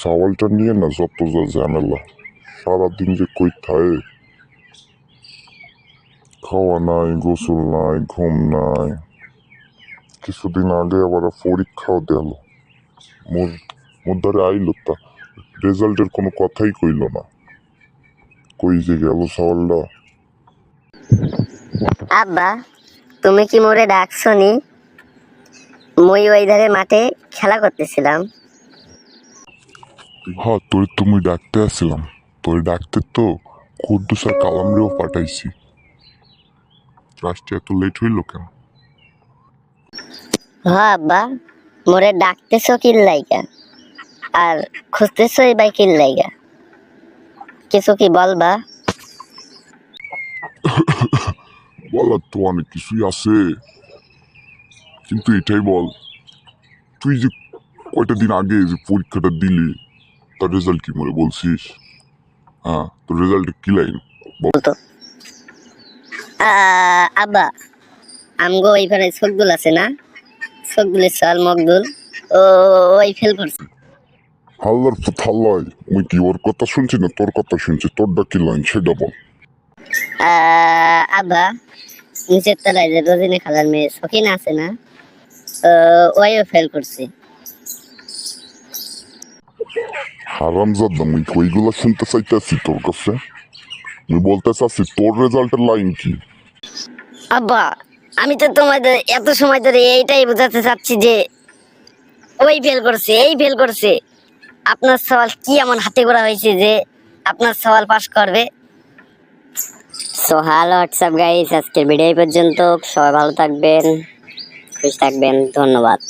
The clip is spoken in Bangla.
সাওয়ালটা নিয়ে না যত যা ঝামেলা সারাদিন যে কই থাকে খাওয়া নাই, গোসল নাই, ঘুম নাই। কিছুদিন আগে আবার পরীক্ষাও দিল। দ্বারা আইলো তা, রেজাল্টের কোনো কথাই কইল না। কই যে গেল সাওয়ালটা আব্বা, তুমি কি মোরে ডাকছো নি? মই ওই ধারে মাঠে খেলা করতেছিলাম। হ্যাঁ তোর তুমি ডাকতে আসছিলাম। তোর ডাকতে তো কুদ্দুস আর কালামরেও পাঠাইছি। লাস্টে এত লেট হইল কেন? হ আব্বা মোরে ডাকতেছো কিল লাইগা? আর খুঁজতেছো এই বাই কিল লাইগা? কিছু কি বলবা? বলার তো অনেক কিছুই আছে। কিন্তু এটাই বল তুই যে কয়টা দিন আগে যে পরীক্ষাটা দিলি তার রেজাল্ট কি মনে বলছিস? হ্যাঁ তোর রেজাল্ট কি লাইন বলতো। আব্বা আমগো ওইখানে শকদুল আছে না? শকদুলের সাল মকদুল ও ওই ফেল করছে। হাল্লার হাল্লাই মুই কি ওর কথা শুনছি না তোর কথা শুনছি? তোরটা কি লাইন সেটা বল। আব্বা নিচের তলায় যে রোজিনী খালার মেয়ে সখিনা আছে না ওইও ফেল করছে। হারাম জাদা, মুই ওইগুলা শুনতে চাইতেছি তোর কাছে। মুই বলতে চাচ্ছি তোর রেজাল্টের লাইন কি? আব্বা, আমি তো তোমাদের এত সময় ধরে এইটাই বোঝাতে চাচ্ছি যে, ওই ফেল করছে, এই ফেল করছে। আপনার সওয়াল কি এমন হাতে করা হয়েছে যে, আপনার সওয়াল পাস করবে? সো হ্যালো হোয়াটসঅ্যাপ গাইস আজকের ভিডিও পর্যন্ত। সবাই ভালো থাকবেন, খুশি থাকবেন, ধন্যবাদ।